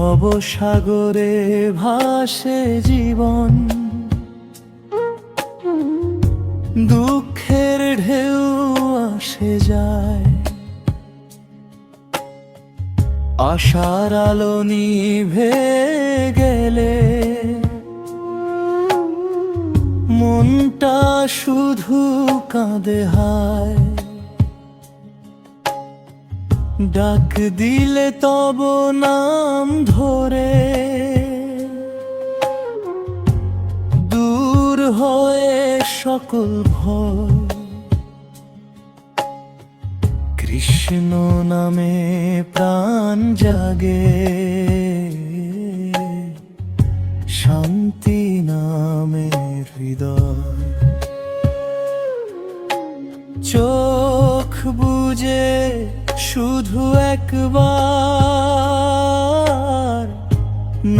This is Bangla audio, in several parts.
ভবসাগরে ভাসে জীবন। দুঃখের ঢেউ আসে যায়। আশার আলো নিভে গেলে মনটা শুধু কাঁদে হায়। ডাক দিলে তব নাম ধরে। দূর হয়ে সকল ভয়। কৃষ্ণ নামে প্রাণ জাগে।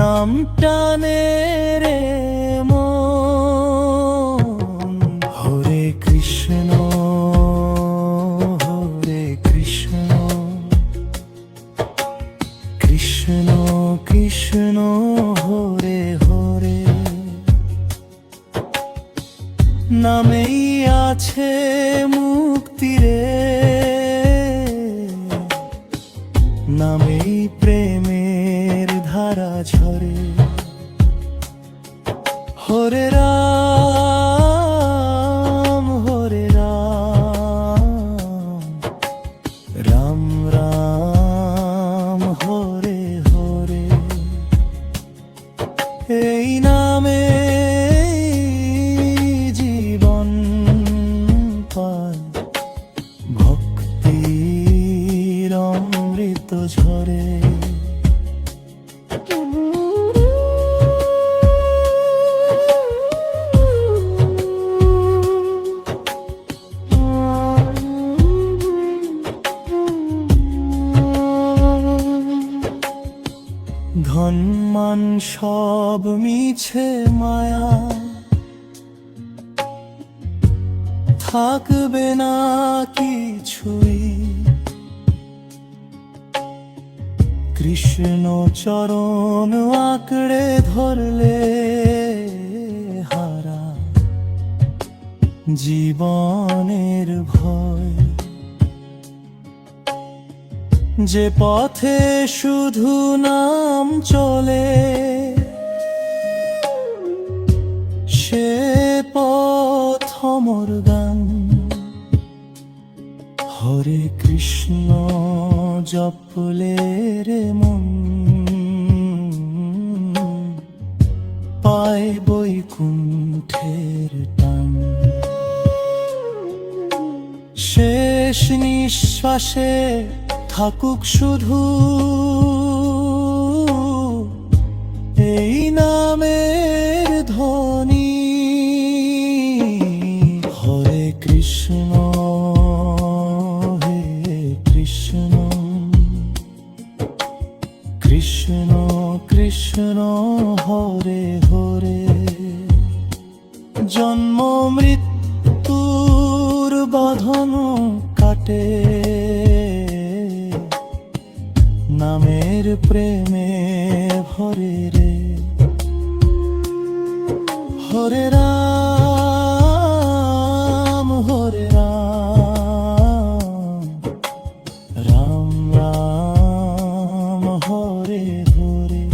নাম টানে রে মন। হরে কৃষ্ণ হরে কৃষ্ণ। কৃষ্ণ কৃষ্ণ, হরে হরে। নামেই আছে মুক্তি রে। নামেই প্রেমের ধারা ঝরে। হরে রাম হরে রাম। রাম রাম, হরে হরে। এই নামে জীবন পায়। ভক্তির অমৃত ঝরে। ধনমান সব মিছে মায়া। থাকবে না কিছুই। কৃষ্ণ চরণ আঁকড়ে ধরলে হারা। জীবনের ভয়। যে পথে শুধু নাম চলে, সে পথ অমর গান। হরে কৃষ্ণ জপলে রে মন, পায় বৈকুণ্ঠের টান। শেষ নিঃশ্বাসে থাকুক শুধু এই নামের ধ্বনি। হরে কৃষ্ণ, হে কৃষ্ণ কৃষ্ণ কৃষ্ণ, হরে হরে। জন্ম, মৃত্যুর বাঁধন কাটে। নামের প্রেমে ভরে রে। হরে রাম হরে রাম। রাম রাম, হরে হরে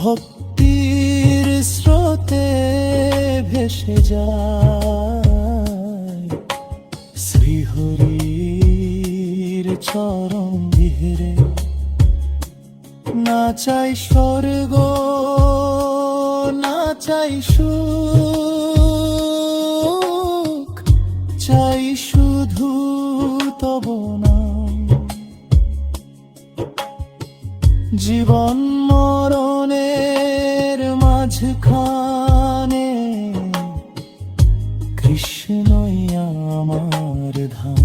ভক্তির স্রোতে ভেসে যায়। শ্রীহরির চরণ বিহেরে না চাই স্বর্গ, না চাই সুখ, চাই শুধু তব নাম জীবন মরণের মাঝখানে কৃষ্ণই আমার ধাম।